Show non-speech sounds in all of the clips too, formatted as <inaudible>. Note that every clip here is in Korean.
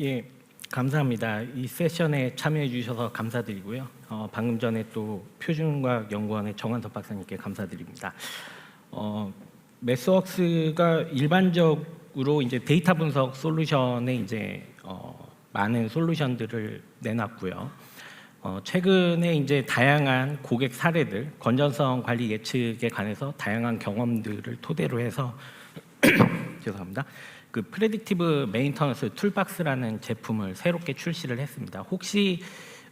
예, 감사합니다. 이 세션에 참여해 주셔서 감사드리고요. 어, 방금 전에 또 표준과학 연구원의 정한섭 박사님께 감사드립니다. 어, 매스웍스가 일반적으로 이제 데이터 분석 솔루션에 이제 어, 많은 솔루션들을 내놨고요. 어, 최근에 이제 다양한 고객 사례들, 건전성 관리 예측에 관해서 다양한 경험들을 토대로 해서 <clears throat> 죄송합니다. 그 프레딕티브 메인터넌스 툴박스라는 제품을 새롭게 출시를 했습니다. 혹시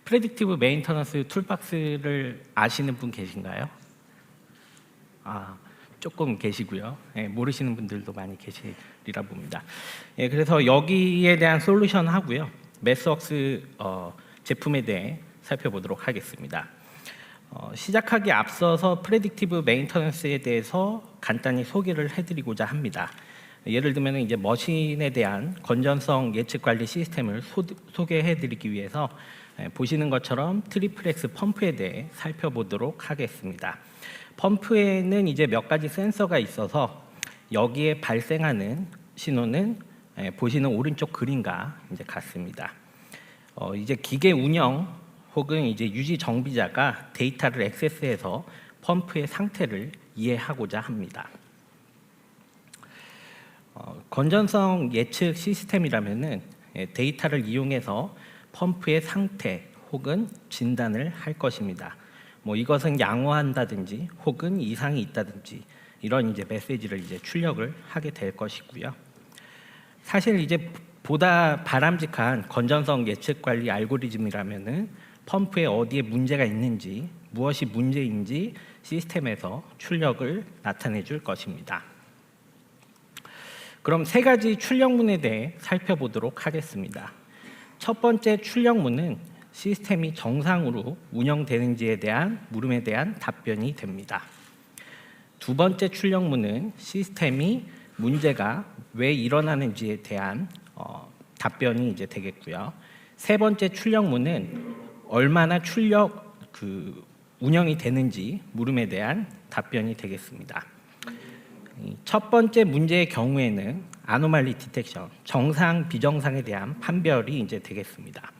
프레딕티브 메인터넌스 툴박스를 아시는 분 계신가요? 아, 조금 계시고요. 예, 모르시는 분들도 많이 계시리라 봅니다. 예, 그래서 여기에 대한 솔루션 하고요. 매스웍스 어, 제품에 대해 살펴보도록 하겠습니다. 어, 시작하기 앞서서 프레딕티브 메인터넌스에 대해서 간단히 소개를 해드리고자 합니다. 예를 들면 이제 머신에 대한 건전성 예측 관리 시스템을 소, 개해드리기 위해서 예, 보시는 것처럼 트리플렉스 펌프에 대해 살펴보도록 하겠습니다. 펌프에는 이제 몇 가지 센서가 있어서 여기에 발생하는 신호는 예, 보시는 오른쪽 그림과 이제 같습니다. 어, 이제 기계 운영 혹은 이제 유지 정비자가 데이터를 액세스해서 펌프의 상태를 이해하고자 합니다. 어, 건전성 예측 시스템이라면은 예, 데이터를 이용해서 펌프의 상태 혹은 진단을 할 것입니다. 뭐 이것은 양호한다든지 혹은 이상이 있다든지 이런 이제 메시지를 이제 출력을 하게 될 것이고요. 사실 이제 보다 바람직한 건전성 예측 관리 알고리즘이라면은 펌프에 어디에 문제가 있는지 무엇이 문제인지 시스템에서 출력을 나타내 줄 것입니다. 그럼 세 가지 출력문에 대해 살펴보도록 하겠습니다. 첫 번째 출력문은 시스템이 정상으로 운영되는지에 대한 물음에 대한 답변이 됩니다. 두 번째 출력문은 시스템이 문제가 왜 일어나는지에 대한 어, 답변이 이제 되겠고요. 세 번째 출력문은 얼마나 출력 그 운영이 되는지 물음에 대한 답변이 되겠습니다. 이첫 번째 문제의 경우에는 아노말리 디텍션 정상 비정상에 대한 판별이 이제 되겠습니다.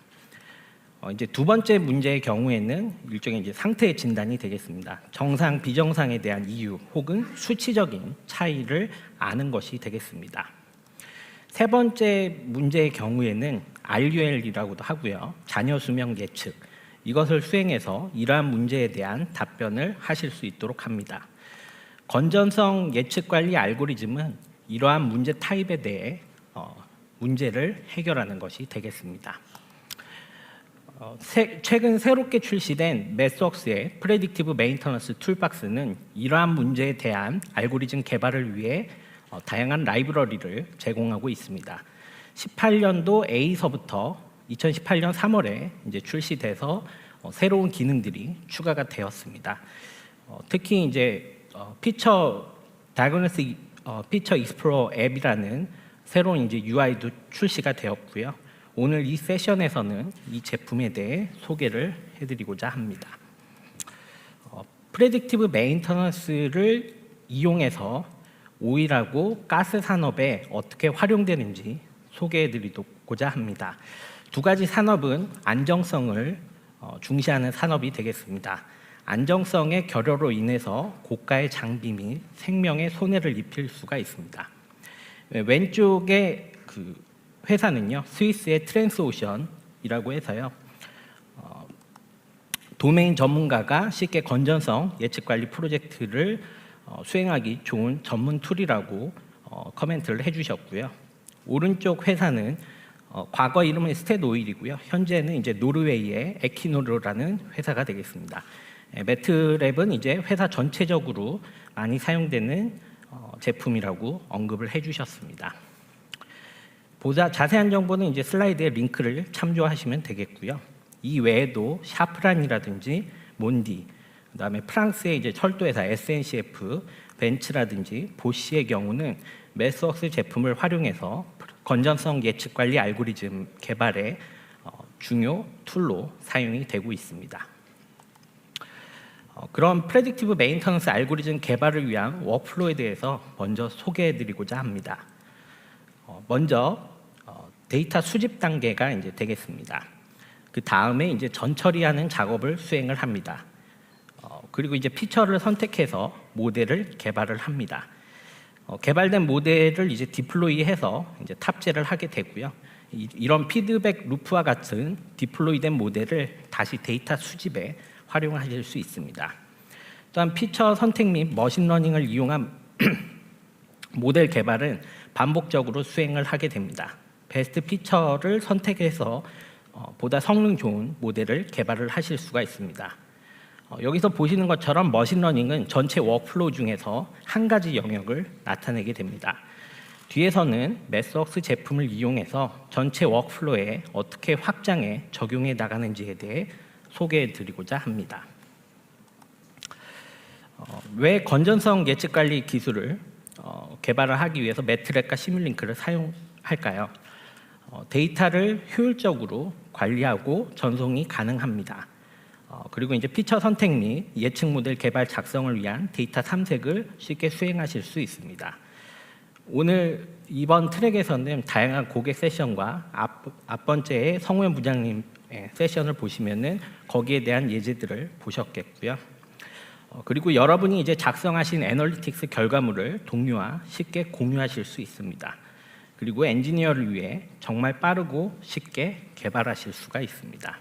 어, 이제 두 번째 문제의 경우에는 일종의 이제 상태 진단이 되겠습니다. 정상 비정상에 대한 이유 혹은 수치적인 차이를 아는 것이 되겠습니다. 세 번째 문제의 경우에는 RUL이라고도 하고요. 자녀 수명 예측 이것을 수행해서 이러한 문제에 대한 답변을 하실 수 있도록 합니다. 건전성 예측 관리 알고리즘은 이러한 문제 타입에 대해 어, 문제를 해결하는 것이 되겠습니다. 어, 새- 최근 새롭게 출시된 매스웍스의 프레딕티브 메인터넌스 툴박스는 이러한 문제에 대한 알고리즘 개발을 위해 어, 다양한 라이브러리를 제공하고 있습니다. 18년도 A서부터 2018년 3월에 이제 출시돼서 어, 새로운 기능들이 추가가 되었습니다. 어, 특히 이제 어, 피처 다이그노스 어, 피처 익스플로러 앱이라는 새로운 이제 UI도 출시가 되었고요. 오늘 이 세션에서는 이 제품에 대해 소개를 해드리고자 합니다. 어, 프레딕티브 메인터넌스를 이용해서 오일하고 가스 산업에 어떻게 활용되는지 소개해드리고자 합니다. 두 가지 산업은 안정성을 어, 중시하는 산업이 되겠습니다. 안정성의 결여로 인해서 고가의 장비 및 생명에 손해를 입힐 수가 있습니다. 네, 왼쪽에 그 회사는요 스위스의 트랜스오션이라고 해서요 어, 도메인 전문가가 쉽게 건전성 예측 관리 프로젝트를 어, 수행하기 좋은 전문 툴이라고 어, 코멘트를 해주셨고요. 오른쪽 회사는 어, 과거 이름은 스탯 오일이고요. 현재는 이제 노르웨이의 에키노르라는 회사가 되겠습니다. 예, 매트랩은 이제 회사 전체적으로 많이 사용되는 어, 제품이라고 언급을 해주셨습니다. 보다 자세한 정보는 이제 슬라이드에 링크를 참조하시면 되겠고요. 이 외에도 샤프란이라든지 몬디, 그다음에 프랑스의 이제 철도회사 SNCF, 벤츠라든지 보쉬의 경우는 매스웍스 제품을 활용해서 건전성 예측 관리 알고리즘 개발에 어, 중요 툴로 사용이 되고 있습니다. 어, 그런 프레딕티브 메인터넌스 알고리즘 개발을 위한 워크플로에 대해서 먼저 소개해드리고자 합니다. 어, 먼저 어, 데이터 수집 단계가 이제 되겠습니다. 그 다음에 이제 전처리하는 작업을 수행을 합니다. 어, 그리고 이제 피처를 선택해서 모델을 개발을 합니다. 어, 개발된 모델을 이제 디플로이해서 이제 탑재를 하게 되고요. 이, 이런 피드백 루프와 같은 디플로이된 모델을 다시 데이터 수집에 활용하실 수 있습니다. 또한 피처 선택 및 머신러닝을 이용한 <clears throat> 모델 개발은 반복적으로 수행을 하게 됩니다. 베스트 피처를 선택해서 어, 보다 성능 좋은 모델을 개발을 하실 수가 있습니다. 어, 여기서 보시는 것처럼 머신러닝은 전체 워크플로우 중에서 한 가지 영역을 나타내게 됩니다. 뒤에서는 매스웍스 제품을 이용해서 전체 워크플로우에 어떻게 확장해 적용해 나가는지에 대해 소개해 드리고자 합니다. 어, 왜 건전성 예측 관리 기술을 어, 개발을 하기 위해서 매트렉과 시뮬링크를 사용할까요? 어, 데이터를 효율적으로 관리하고 전송이 가능합니다. 어, 그리고 이제 피처 선택 및 예측 모델 개발 작성을 위한 데이터 탐색을 쉽게 수행하실 수 있습니다. 오늘 이번 트랙에서는 다양한 고객 세션과 앞, 앞 번째의 성우현 부장님 세션을 보시면은 거기에 대한 예제들을 보셨겠고요. 어, 그리고 여러분이 이제 작성하신 애널리틱스 결과물을 동료와 쉽게 공유하실 수 있습니다. 그리고 엔지니어를 위해 정말 빠르고 쉽게 개발하실 수가 있습니다.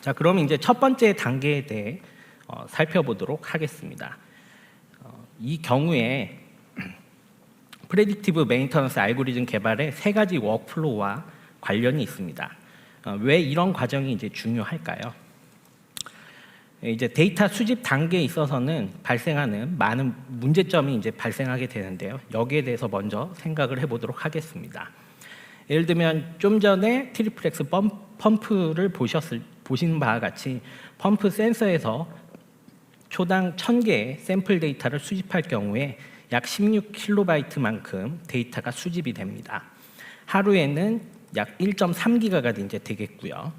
자, 그럼 이제 첫 번째 단계에 대해 어, 살펴보도록 하겠습니다. 어, 이 경우에 프레딕티브 메인터넌스 알고리즘 개발의 세 가지 워크플로우와 관련이 있습니다. 어, 왜 이런 과정이 이제 중요할까요? 이제 데이터 수집 단계에 있어서는 발생하는 많은 문제점이 이제 발생하게 되는데요. 여기에 대해서 먼저 생각을 해보도록 하겠습니다. 예를 들면 좀 전에 트리플렉스 펌프를 보셨을 보신 바와 같이 펌프 센서에서 초당 1000개의 샘플 데이터를 수집할 경우에 약 16킬로바이트만큼 데이터가 수집이 됩니다. 하루에는 약 1.3기가가 이제 되겠고요.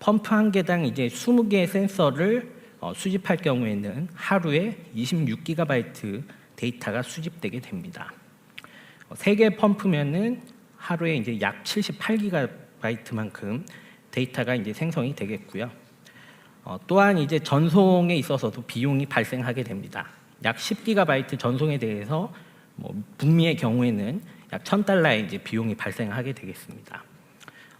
펌프 한 개당 이제 20개의 센서를 어, 수집할 경우에는 하루에 26기가바이트 데이터가 수집되게 됩니다. 어, 3개 펌프면은 하루에 이제 약 78기가바이트만큼 데이터가 이제 생성이 되겠고요. 어, 또한 이제 전송에 있어서도 비용이 발생하게 됩니다. 약 10기가바이트 전송에 대해서 뭐 북미의 경우에는 약 1,000달러의 이제 비용이 발생하게 되겠습니다.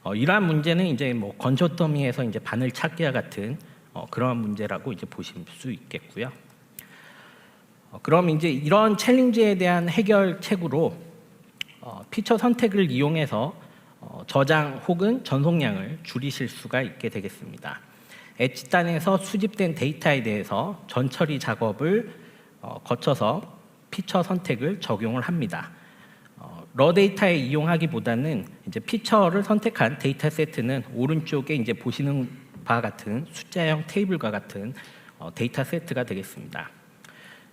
어, 이러한 문제는 이제 뭐 건조 더미에서 이제 바늘 찾기와 같은 어, 그러한 문제라고 이제 보실 수 있겠고요. 어, 그럼 이제 이런 챌린지에 대한 해결책으로 어, 피처 선택을 이용해서 어, 저장 혹은 전송량을 줄이실 수가 있게 되겠습니다. 엣지단에서 수집된 데이터에 대해서 전처리 작업을 어, 거쳐서 피처 선택을 적용을 합니다. 어, 러 데이터에 이용하기보다는 이제 피처를 선택한 데이터 세트는 오른쪽에 이제 보시는 바와 같은 숫자형 테이블과 같은 어, 데이터 세트가 되겠습니다.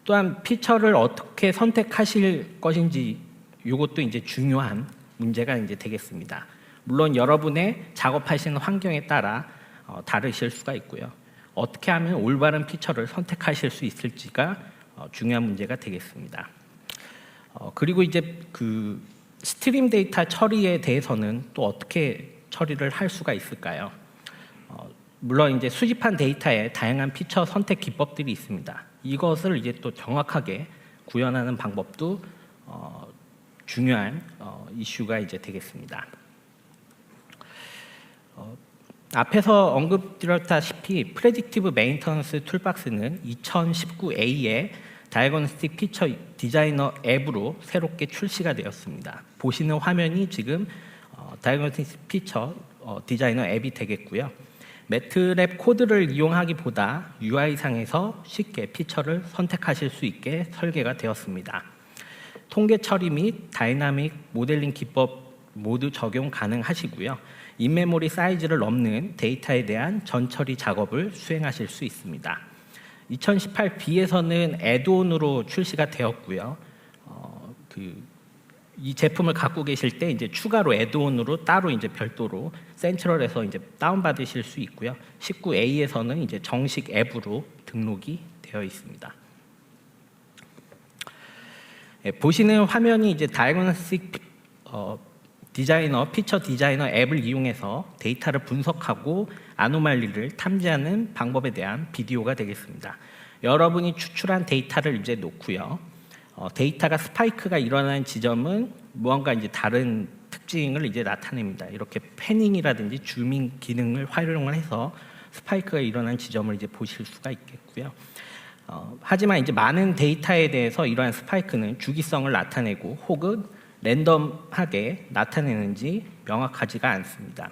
또한 피처를 어떻게 선택하실 것인지 이것도 이제 중요한 문제가 이제 되겠습니다. 물론 여러분의 작업하시는 환경에 따라 어, 다르실 수가 있고요. 어떻게 하면 올바른 피처를 선택하실 수 있을지가 어, 중요한 문제가 되겠습니다. 어, 그리고 이제 그 스트림 데이터 처리에 대해서는 또 어떻게 처리를 할 수가 있을까요? 어, 물론 이제 수집한 데이터에 다양한 피처 선택 기법들이 있습니다. 이것을 이제 또 정확하게 구현하는 방법도 어, 중요한 어, 이슈가 이제 되겠습니다. 어, 앞에서 언급드렸다시피 프레딕티브 메인터넌스 툴박스는 2019A에 다이거노스틱 피처 디자이너 앱으로 새롭게 출시가 되었습니다. 보시는 화면이 지금 어, 다이거노스틱 피처 어, 디자이너 앱이 되겠고요. 매트랩 코드를 이용하기보다 UI상에서 쉽게 피처를 선택하실 수 있게 설계가 되었습니다. 통계 처리 및 다이나믹 모델링 기법 모두 적용 가능하시고요. 인메모리 사이즈를 넘는 데이터에 대한 전처리 작업을 수행하실 수 있습니다. 2018 B에서는 애드온으로 출시가 되었고요. 어, 그 이 제품을 갖고 계실 때 이제 추가로 애드온으로 따로 이제 별도로 센트럴에서 이제 다운 받으실 수 있고요. 19A에서는 이제 정식 앱으로 등록이 되어 있습니다. 예, 보시는 화면이 이제 다이그노스틱 어, 디자이너 피처 디자이너 앱을 이용해서 데이터를 분석하고 아노말리를 탐지하는 방법에 대한 비디오가 되겠습니다. 여러분이 추출한 데이터를 이제 놓고요. 어, 데이터가 스파이크가 일어나는 지점은 무언가 이제 다른 특징을 이제 나타냅니다. 이렇게 패닝이라든지 줌인 기능을 활용을 해서 스파이크가 일어나는 지점을 이제 보실 수가 있겠고요. 어, 하지만 이제 많은 데이터에 대해서 이러한 스파이크는 주기성을 나타내고 혹은 랜덤하게 나타내는지 명확하지가 않습니다.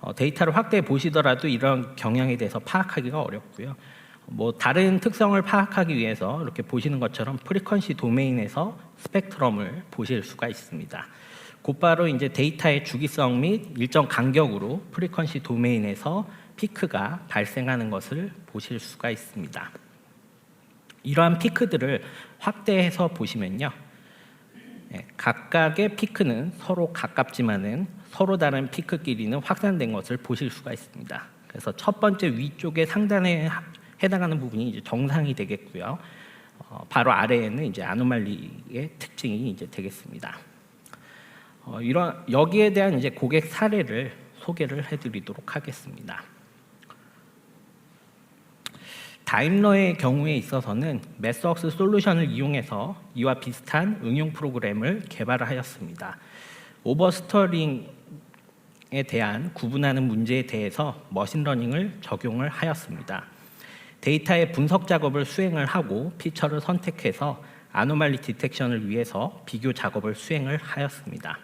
어, 데이터를 확대해 보시더라도 이런 경향에 대해서 파악하기가 어렵고요. 뭐 다른 특성을 파악하기 위해서 이렇게 보시는 것처럼 프리퀀시 도메인에서 스펙트럼을 보실 수가 있습니다. 곧바로 이제 데이터의 주기성 및 일정 간격으로 프리퀀시 도메인에서 피크가 발생하는 것을 보실 수가 있습니다. 이러한 피크들을 확대해서 보시면요. 예, 각각의 피크는 서로 가깝지만은 서로 다른 피크끼리는 확산된 것을 보실 수가 있습니다. 그래서 첫 번째 위쪽에 상단에 하- 해당하는 부분이 이제 정상이 되겠고요. 어, 바로 아래에는 이제 아노말리의 특징이 이제 되겠습니다. 어, 이런 여기에 대한 이제 고객 사례를 소개를 해드리도록 하겠습니다. 다임러의 경우에 있어서는 매스웍스 솔루션을 이용해서 이와 비슷한 응용 프로그램을 개발하였습니다. 오버스터링에 대한 구분하는 문제에 대해서 머신러닝을 적용을 하였습니다. 데이터의 분석 작업을 수행을 하고 피처를 선택해서 아노말리 디텍션을 위해서 비교 작업을 수행을 하였습니다.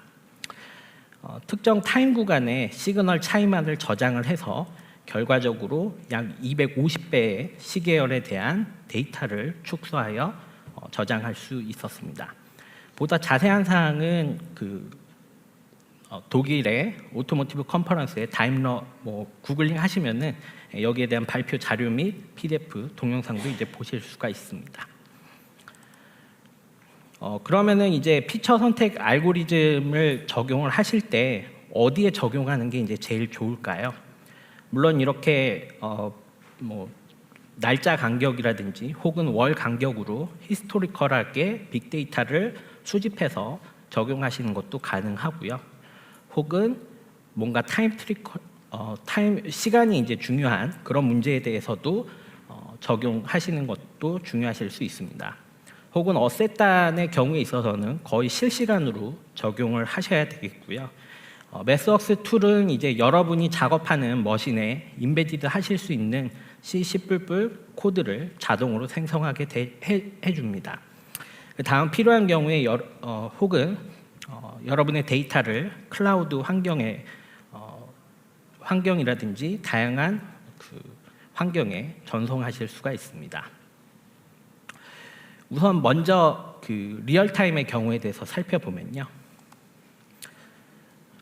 어, 특정 타임 구간에 시그널 차이만을 저장을 해서 결과적으로 약 250배의 시계열에 대한 데이터를 축소하여 어, 저장할 수 있었습니다. 보다 자세한 사항은 그 어, 독일의 오토모티브 컨퍼런스의 다임러 뭐 구글링 하시면은 여기에 대한 발표 자료 및 PDF 동영상도 이제 보실 수가 있습니다. 어, 그러면은 이제 피처 선택 알고리즘을 적용을 하실 때 어디에 적용하는 게 이제 제일 좋을까요? 물론 이렇게 어, 뭐 날짜 간격이라든지 혹은 월 간격으로 히스토리컬하게 빅데이터를 수집해서 적용하시는 것도 가능하고요. 혹은 뭔가 타임 트리커 어, 타임 시간이 이제 중요한 그런 문제에 대해서도 어, 적용하시는 것도 중요하실 수 있습니다. 혹은 어세단의 경우에 있어서는 거의 실시간으로 적용을 하셔야 되겠고요. 어, 매스웍스 툴은 이제 여러분이 작업하는 머신에 인베디드 하실 수 있는 C, C++ 코드를 자동으로 생성하게 돼, 해, 해줍니다. 그 다음 필요한 경우에 여, 어, 혹은 어, 여러분의 데이터를 클라우드 환경에 어, 환경이라든지 다양한 그 환경에 전송하실 수가 있습니다. 우선 먼저 그 리얼타임의 경우에 대해서 살펴보면요.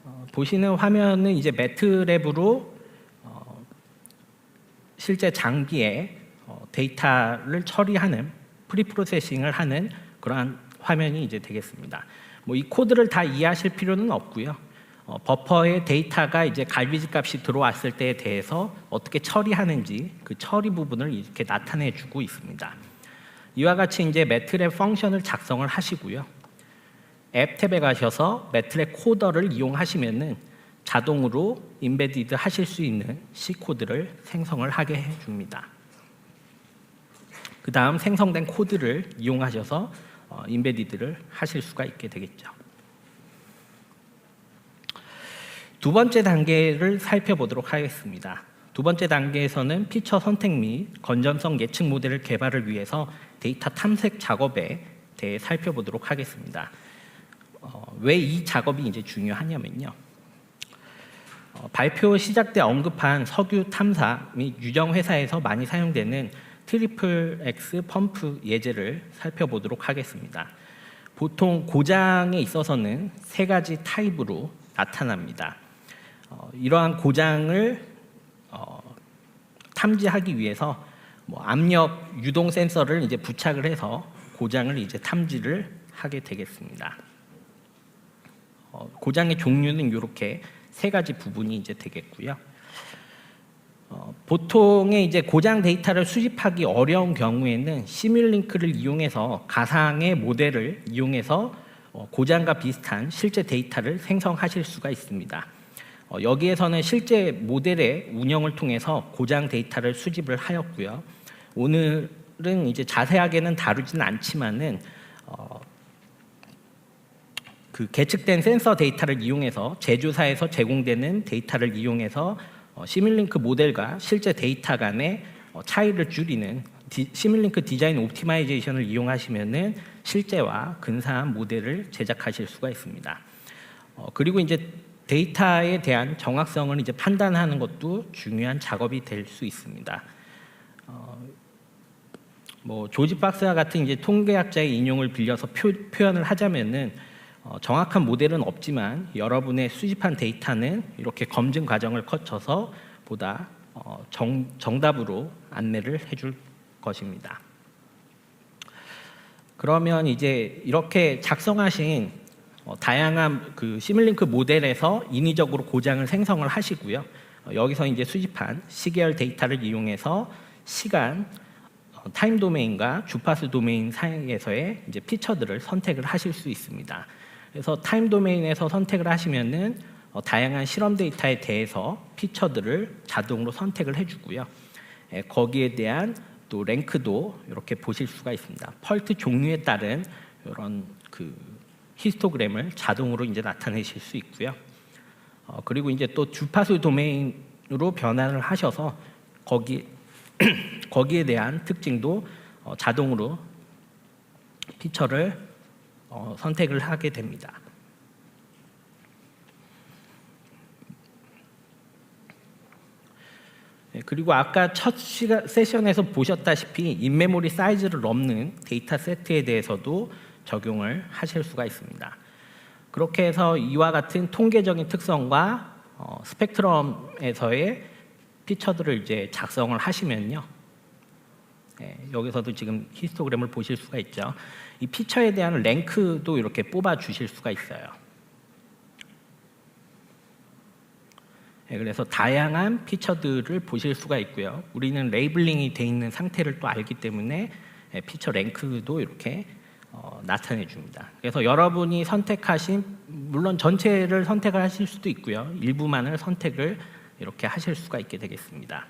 어, 보시는 화면은 이제 매트랩으로 어, 실제 장비에 어, 데이터를 처리하는 프리프로세싱을 하는 그러한 화면이 이제 되겠습니다. 뭐 이 코드를 다 이해하실 필요는 없고요. 어, 버퍼에 데이터가 이제 갈비지 값이 들어왔을 때에 대해서 어떻게 처리하는지 그 처리 부분을 이렇게 나타내 주고 있습니다. 이와 같이 이제 매트랩 펑션을 작성을 하시고요. 앱 탭에 가셔서 매트랩 코더를 이용하시면은 자동으로 인베디드 하실 수 있는 C 코드를 생성을 하게 해 줍니다. 그 다음 생성된 코드를 이용하셔서 어, 인베디드를 하실 수가 있게 되겠죠. 두 번째 단계를 살펴보도록 하겠습니다. 두 번째 단계에서는 피처 선택 및 건전성 예측 모델을 개발을 위해서 데이터 탐색 작업에 대해 살펴보도록 하겠습니다. 어, 왜이 작업이 이제 중요하냐면요. 어, 발표 시작 때 언급한 석유 탐사 및 유정 회사에서 많이 사용되는 트리플 X 펌프 예제를 살펴보도록 하겠습니다. 보통 고장에 있어서는 세 가지 타입으로 나타납니다. 어, 이러한 고장을 어, 탐지하기 위해서 뭐 압력 유동 센서를 이제 부착을 해서 고장을 이제 탐지를 하게 되겠습니다. 어, 고장의 종류는 이렇게 세 가지 부분이 이제 되겠고요. 어, 보통의 이제 고장 데이터를 수집하기 어려운 경우에는 시뮬링크를 이용해서 가상의 모델을 이용해서 어, 고장과 비슷한 실제 데이터를 생성하실 수가 있습니다. 어, 여기에서는 실제 모델의 운영을 통해서 고장 데이터를 수집을 하였고요. 오늘은 이제 자세하게는 다루지는 않지만은 어, 그 계측된 센서 데이터를 이용해서 제조사에서 제공되는 데이터를 이용해서 어, 시뮬링크 모델과 실제 데이터 간의 어, 차이를 줄이는 디, 시뮬링크 디자인 옵티마이제이션을 이용하시면은 실제와 근사한 모델을 제작하실 수가 있습니다. 어, 그리고 이제 데이터에 대한 정확성을 이제 판단하는 것도 중요한 작업이 될 수 있습니다. 어, 뭐 조지 박스와 같은 이제 통계학자의 인용을 빌려서 표, 표현을 하자면은 어, 정확한 모델은 없지만 여러분의 수집한 데이터는 이렇게 검증 과정을 거쳐서 보다 어, 정, 정답으로 안내를 해줄 것입니다. 그러면 이제 이렇게 작성하신 어, 다양한 그 시뮬링크 모델에서 인위적으로 고장을 생성을 하시고요. 어, 여기서 이제 수집한 시계열 데이터를 이용해서 시간, 어, 타임 도메인과 주파수 도메인 사이에서의 이제 피처들을 선택을 하실 수 있습니다. 그래서 타임 도메인에서 선택을 하시면은 어, 다양한 실험 데이터에 대해서 피처들을 자동으로 선택을 해주고요. 예, 거기에 대한 또 랭크도 이렇게 보실 수가 있습니다. 펄트 종류에 따른 이런 그 히스토그램을 자동으로 이제 나타내실 수 있고요. 어, 그리고 이제 또 주파수 도메인으로 변환을 하셔서 거기 <clears throat> 거기에 대한 특징도 어, 자동으로 피처를 어, 선택을 하게 됩니다. 네, 그리고 아까 첫 시간, 세션에서 보셨다시피 인메모리 사이즈를 넘는 데이터 세트에 대해서도 적용을 하실 수가 있습니다. 그렇게 해서 이와 같은 통계적인 특성과 어, 스펙트럼에서의 피처들을 이제 작성을 하시면요. 네, 여기서도 지금 히스토그램을 보실 수가 있죠. 이 피처에 대한 랭크도 이렇게 뽑아 주실 수가 있어요. 네, 그래서 다양한 피처들을 보실 수가 있고요. 우리는 레이블링이 돼 있는 상태를 또 알기 때문에 네, 피처 랭크도 이렇게 어, 나타내 줍니다. 그래서 여러분이 선택하신 물론 전체를 선택을 하실 수도 있고요. 일부만을 선택을 이렇게 하실 수가 있게 되겠습니다.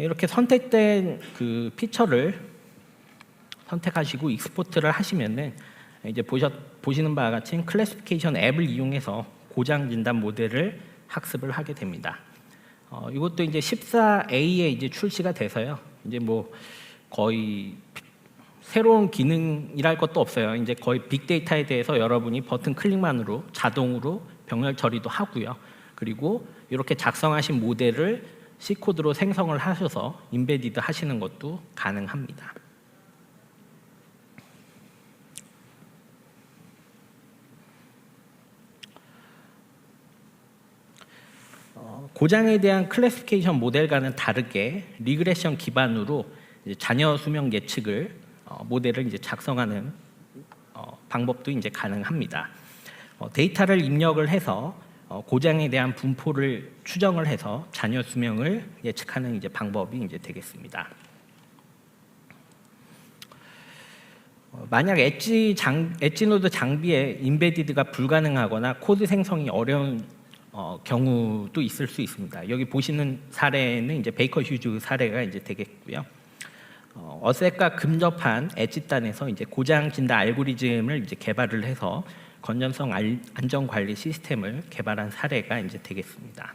이렇게 선택된 그 피처를 선택하시고 익스포트를 하시면은 이제 보셨, 보시는 바와 같이 클래시피케이션 앱을 이용해서 고장 진단 모델을 학습을 하게 됩니다. 어, 이것도 이제 14A에 이제 출시가 돼서요. 이제 뭐 거의 새로운 기능이랄 것도 없어요. 이제 거의 빅데이터에 대해서 여러분이 버튼 클릭만으로 자동으로 병렬 처리도 하고요. 그리고 이렇게 작성하신 모델을 C 코드로 생성을 하셔서 인베디드 하시는 것도 가능합니다. 어, 고장에 대한 클래시피케이션 모델과는 다르게 리그레션 기반으로 자녀 수명 예측을 어, 모델을 이제 작성하는 어, 방법도 이제 가능합니다. 어, 데이터를 입력을 해서 어, 고장에 대한 분포를 추정을 해서 자녀 수명을 예측하는 이제 방법이 이제 되겠습니다. 어, 만약 엣지 장 엣지 노드 장비에 인베디드가 불가능하거나 코드 생성이 어려운 어, 경우도 있을 수 있습니다. 여기 보시는 사례는 이제 베이커 휴즈 사례가 이제 되겠고요. 어, 어셋과 근접한 엣지단에서 이제 고장 진단 알고리즘을 이제 개발을 해서 건전성 알- 안전 관리 시스템을 개발한 사례가 이제 되겠습니다.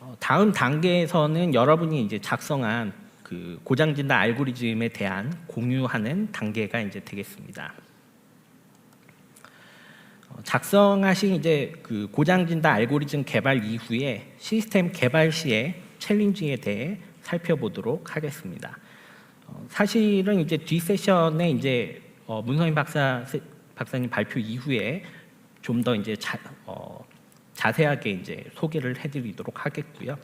어, 다음 단계에서는 여러분이 이제 작성한 그 고장 진단 알고리즘에 대한 공유하는 단계가 이제 되겠습니다. 어, 작성하신 이제 그 고장 진단 알고리즘 개발 이후에 시스템 개발 시의 챌린지에 대해 살펴보도록 하겠습니다. 어, 사실은 이제 뒤 세션에 이제 어, 문성인 박사 세- 박사님 발표 이후에 좀 더 이제 자, 어, 자세하게 이제 소개를 해드리도록 하겠고요.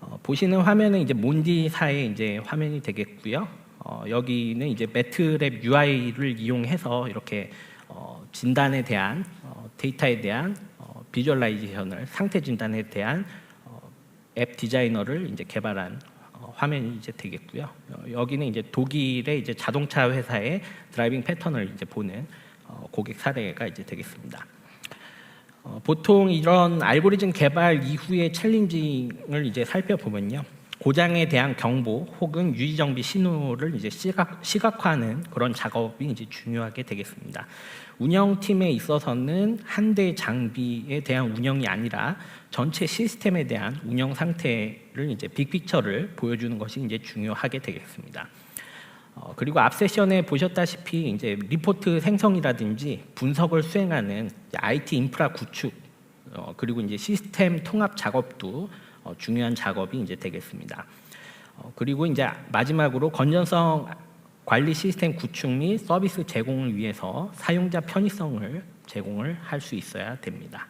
어, 보시는 화면은 이제 몬디사의 이제 화면이 되겠고요. 어, 여기는 이제 매트랩 UI를 이용해서 이렇게 어, 진단에 대한 어, 데이터에 대한 어, 비주얼라이제이션을 상태 진단에 대한 어, 앱 디자이너를 이제 개발한 화면이 이제 되겠고요. 어, 여기는 이제 독일의 이제 자동차 회사의 드라이빙 패턴을 이제 보는 어, 고객 사례가 이제 되겠습니다. 어, 보통 이런 알고리즘 개발 이후의 챌린징을 이제 살펴보면요. 고장에 대한 경보 혹은 유지 정비 신호를 이제 시각, 시각화하는 그런 작업이 이제 중요하게 되겠습니다. 운영팀에 있어서는 한 대 장비에 대한 운영이 아니라 전체 시스템에 대한 운영 상태를 이제 빅픽처를 보여주는 것이 이제 중요하게 되겠습니다. 어, 그리고 앞 세션에 보셨다시피 이제 리포트 생성이라든지 분석을 수행하는 IT 인프라 구축 어, 그리고 이제 시스템 통합 작업도 어, 중요한 작업이 이제 되겠습니다. 어, 그리고 이제 마지막으로 건전성 관리 시스템 구축 및 서비스 제공을 위해서 사용자 편의성을 제공을 할 수 있어야 됩니다.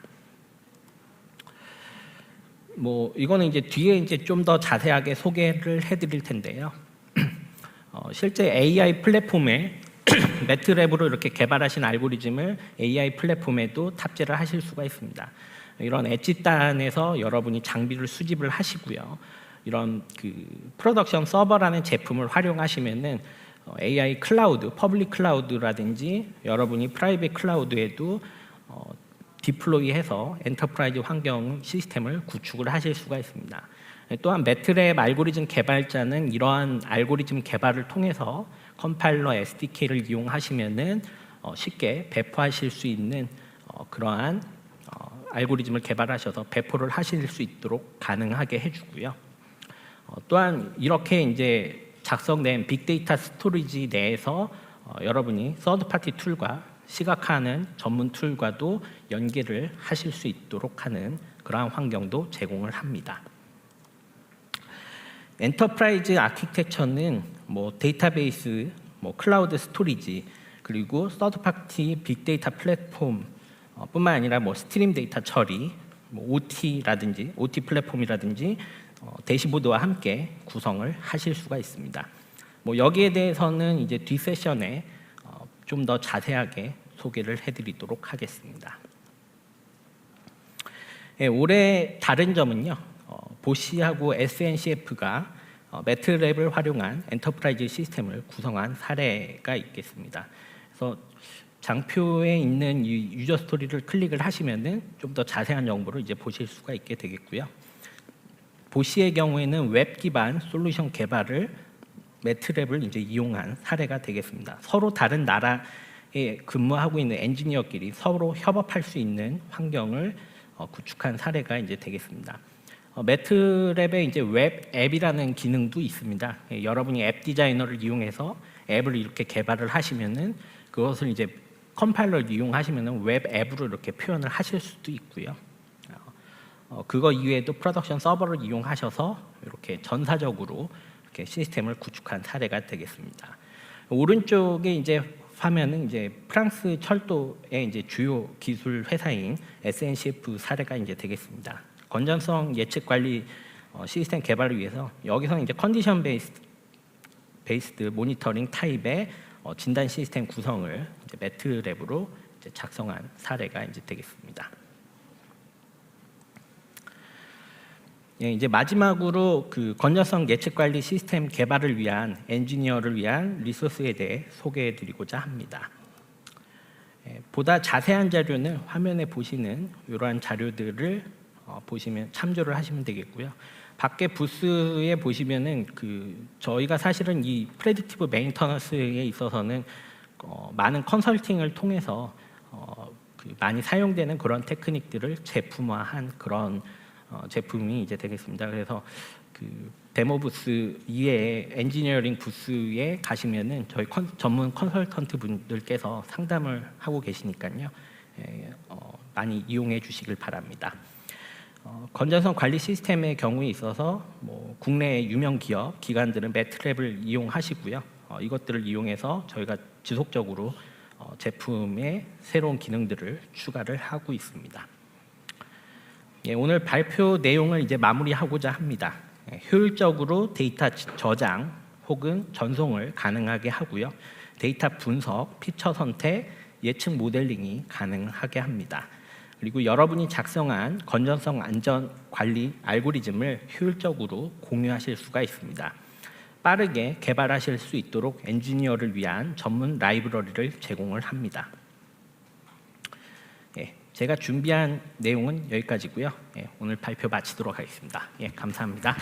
뭐 이거는 이제 뒤에 이제 좀 더 자세하게 소개를 해드릴 텐데요. <clears throat> 어, 실제 AI 플랫폼에 <clears throat> 매트랩으로 이렇게 개발하신 알고리즘을 AI 플랫폼에도 탑재를 하실 수가 있습니다. 이런 엣지단에서 여러분이 장비를 수집을 하시고요. 이런 그 프로덕션 서버라는 제품을 활용하시면은 어, AI 클라우드, 퍼블릭 클라우드라든지 여러분이 프라이빗 클라우드에도 어, 디플로이해서 엔터프라이즈 환경 시스템을 구축을 하실 수가 있습니다. 또한 매트랩 알고리즘 개발자는 이러한 알고리즘 개발을 통해서 컴파일러 SDK를 이용하시면은 어, 쉽게 배포하실 수 있는 어, 그러한 어, 알고리즘을 개발하셔서 배포를 하실 수 있도록 가능하게 해주고요. 어, 또한 이렇게 이제 작성된 빅데이터 스토리지 내에서 어, 여러분이 서드 파티 툴과 시각화하는 전문 툴과도 연계를 하실 수 있도록 하는 그러한 환경도 제공을 합니다. 엔터프라이즈 아키텍처는 뭐 데이터베이스, 뭐 클라우드 스토리지 그리고 서드 파티 빅데이터 플랫폼 어, 뿐만 아니라 뭐 스트림 데이터 처리, 뭐 OT라든지 OT 플랫폼이라든지 어, 대시보드와 함께 구성을 하실 수가 있습니다. 뭐 여기에 대해서는 이제 뒤 세션에 어, 좀더 자세하게 소개를 해드리도록 하겠습니다. 예, 올해 다른 점은요. 어, 보시하고 SNCF가 어, 매트랩을 활용한 엔터프라이즈 시스템을 구성한 사례가 있겠습니다. 그래서 장표에 있는 이 유저 스토리를 클릭을 하시면은 좀 더 자세한 정보를 이제 보실 수가 있게 되겠고요. 보시의 경우에는 웹 기반 솔루션 개발을 매트랩을 이제 이용한 사례가 되겠습니다. 서로 다른 나라에 근무하고 있는 엔지니어끼리 서로 협업할 수 있는 환경을 어, 구축한 사례가 이제 되겠습니다. 어, 매트랩에 이제 웹 앱이라는 기능도 있습니다. 예, 여러분이 앱 디자이너를 이용해서 앱을 이렇게 개발을 하시면은 그것을 이제 컴파일러를 이용하시면은 웹 앱으로 이렇게 표현을 하실 수도 있고요. 어, 그거 이외에도 프로덕션 서버를 이용하셔서 이렇게 전사적으로 이렇게 시스템을 구축한 사례가 되겠습니다. 오른쪽에 이제 화면은 이제 프랑스 철도의 이제 주요 기술 회사인 SNCF 사례가 이제 되겠습니다. 건전성 예측 관리 어, 시스템 개발을 위해서 여기서는 이제 컨디션 베이스드, 베이스드 모니터링 타입의 어, 진단 시스템 구성을 매트랩으로 작성한 사례가 이제 되겠습니다. 예, 이제 마지막으로 그 건전성 예측 관리 시스템 개발을 위한 엔지니어를 위한 리소스에 대해 소개해 드리고자 합니다. 예, 보다 자세한 자료는 화면에 보시는 이러한 자료들을 어, 보시면 참조를 하시면 되겠고요. 밖에 부스에 보시면은 그 저희가 사실은 이 프레디티브 메인터넌스에 있어서는 어, 많은 컨설팅을 통해서 어, 그 많이 사용되는 그런 테크닉들을 제품화한 그런 어, 제품이 이제 되겠습니다. 그래서 그 데모 부스 이외에 엔지니어링 부스에 가시면은 저희 컨, 전문 컨설턴트 분들께서 상담을 하고 계시니까요. 예, 어, 많이 이용해 주시길 바랍니다. 어, 건전성 관리 시스템의 경우에 있어서 뭐 국내 유명 기업 기관들은 매트랩을 이용하시고요. 어, 이것들을 이용해서 저희가 지속적으로 어, 제품에 새로운 기능들을 추가를 하고 있습니다. 예, 오늘 발표 내용을 이제 마무리하고자 합니다. 예, 효율적으로 데이터 저장 혹은 전송을 가능하게 하고요. 데이터 분석, 피처 선택, 예측 모델링이 가능하게 합니다. 그리고 여러분이 작성한 건전성 안전 관리 알고리즘을 효율적으로 공유하실 수가 있습니다. 빠르게 개발하실 수 있도록 엔지니어를 위한 전문 라이브러리를 제공을 합니다. 제가 준비한 내용은 여기까지고요. 예, 오늘 발표 마치도록 하겠습니다. 예, 감사합니다.